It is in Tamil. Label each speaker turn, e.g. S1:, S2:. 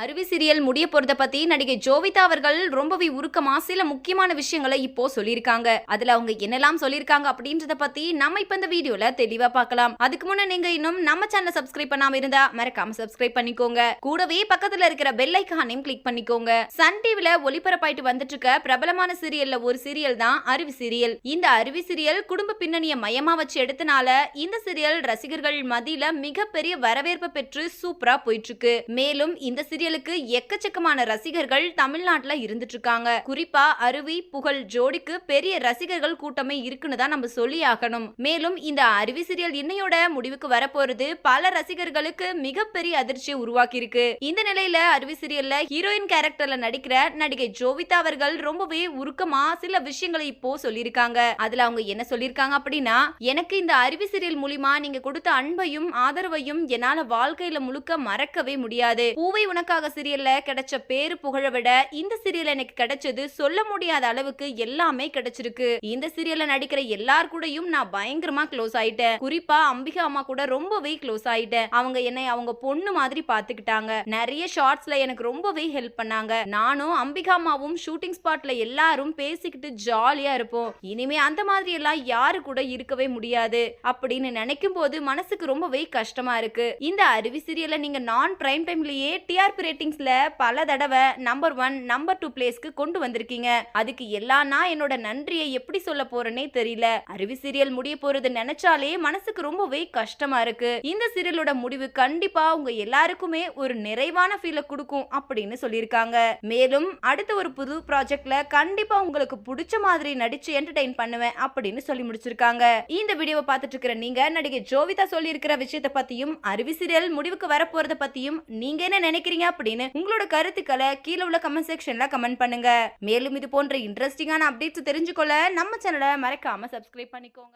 S1: அருவி சீரியல் முடிய போறத பத்தி நடிகை ஜோவிதா அவர்கள் ரொம்பவே உருக்கமா சில முக்கியமான விஷயங்களை இப்போ சொல்லியிருக்காங்க. அதுல அவங்க என்னெல்லாம் சொல்லியிருக்காங்க அப்படின்றத பத்தி நம்ம இப்ப இந்த வீடியோல தெளிவா பார்க்கலாம். அதுக்கு முன்ன நீங்க இன்னும் நம்ம சேனல் சப்ஸ்கிரைப் பண்ணாம இருந்தா மறக்காம சப்ஸ்கிரைப் பண்ணிக்கோங்க. கூடவே பக்கத்துல இருக்கிற பெல் ஐக்கானையும் கிளிக் பண்ணிக்கோங்க. சன் டிவில ஒளிபரப்பாயிட்டு வந்துட்டு இருக்க பிரபலமான சீரியல்ல ஒரு சீரியல் தான் அருவி சீரியல் இந்த அருவி சீரியல் குடும்ப பின்னணியை மையமா வச்சு எடுத்தனால இந்த சீரியல் ரசிகர்கள் மத்தியில மிகப்பெரிய வரவேற்பு பெற்று சூப்பரா போயிட்டு இருக்கு மேலும் இந்த சீரியல் சீரியலுக்கு எக்கச்சக்கமான ரசிகர்கள் தமிழ்நாட்டுல இருந்துட்டு இருக்காங்க குறிப்பா அருவி புகழ் ஜோடிக்கு பெரிய ரசிகர்கள் கூட்டமே இருக்குன்னு தான் நம்ம சொல்லி ஆகணும். மேலும் இந்த அருவி சீரியல் இன்னையோட முடிவுக்கு வரப்போறது பல ரசிகர்களுக்கு மிகப்பெரிய அதிர்ச்சியை உருவாக்கி இருக்கு இந்த நிலையில அருவி சீரியல்ல ஹீரோயின் கேரக்டர்ல நடிக்கிற நடிகை ஜோவிதா அவர்கள் ரொம்பவே உருக்கமா சில விஷயங்களை இப்போ சொல்லியிருக்காங்க. அதுல அவங்க என்ன சொல்லியிருக்காங்க அப்படின்னா எனக்கு இந்த அருவி சீரியல் மூலியமா நீங்க கொடுத்த அன்பையும் ஆதரவையும் என்னால வாழ்க்கையில முழுக்க மறக்கவே முடியாது. பூவை உனக்காக சீரியல்ல கிடைச்ச பேரு புகழ விட இந்த சீரியல் எனக்கு கிடைச்சது சொல்ல முடியாத அளவுக்கு எல்லாமே கிடைச்சிருக்கு. இந்த சீரியல்ல நடிக்கிற எல்லார் கூடயும் நான் பயங்கரமா க்ளோஸ் ஆயிட்டேன். குறிப்பா அம்பிகா அம்மா கூட ரொம்பவே க்ளோஸ் ஆயிட்டேன். அவங்க என்னை அவங்க பொண்ணு மாதிரி பாத்துக்கிட்டாங்க நிறைய ஷார்ட்ஸ்ல எனக்கு ரொம்பவே ஹெல்ப் பண்ணாங்க. நானும் அம்பிகா அம்மாவும் ஷூட்டிங் ஸ்பாட்ல எல்லாரும் பேசிக்கிட்டு ஜாலியா இருப்போம். இனிமே அந்த மாதிரி எல்லாம் யாரு கூட இருக்கவே முடியாது அப்படின்னு நினைக்கும் போது மனசுக்கு ரொம்பவே கஷ்டமா இருக்கு. இந்த அருவி சீரியல்ல நீங்க நான் பிரைம் டைம்லயே டிஆர்பி ரேட்டிங்ஸில் பல தடவை நம்பர் ஒன் நம்பர் டூ பிளேஸ்க்கு கொண்டு வந்திருக்கீங்க. அதுக்கு எல்லாம் நான் என்னோட நன்றியை எப்படி சொல்ல போறேனே தெரியல. அருவி சீரியல் முடிய போறது நினைச்சாலே மனசுக்கு ரொம்பவே கஷ்டமா இருக்கு. இந்த சீரியலோட முடிவு கண்டிப்பா உங்க எல்லாருக்குமே ஒரு நிறைவான ஃபீலை கொடுக்கும் அப்படின்னு சொல்லியிருக்காங்க. மேலும் அடுத்த ஒரு புது ப்ராஜெக்ட்ல கண்டிப்பா உங்களுக்கு பிடிச்ச மாதிரி நடிச்சு என்டர்டெயின் பண்ணுவேன் அப்படின்னு சொல்லி முடிச்சிருக்காங்க. இந்த வீடியோவை பார்த்துட்டு இருக்கிற நீங்க நடிகை ஜோவிதா சொல்லி இருக்கிற விஷயத்தை பத்தியும் அருவி சீரியல் முடிவுக்கு வரப்போறத பத்தியும் நீங்க என்ன நினைக்கிறீங்க அப்படின்னு உங்களோட கருத்துக்களை கீழே உள்ள கமெண்ட் செக்ஷன்ல கமெண்ட் பண்ணுங்க. மேலும் இது போன்ற இன்ட்ரெஸ்டிங்கான அப்டேட்ஸ் தெரிஞ்சுக்கொள்ள நம்ம சேனலை மறக்காம சப்ஸ்கிரைப் பண்ணிக்கோங்க.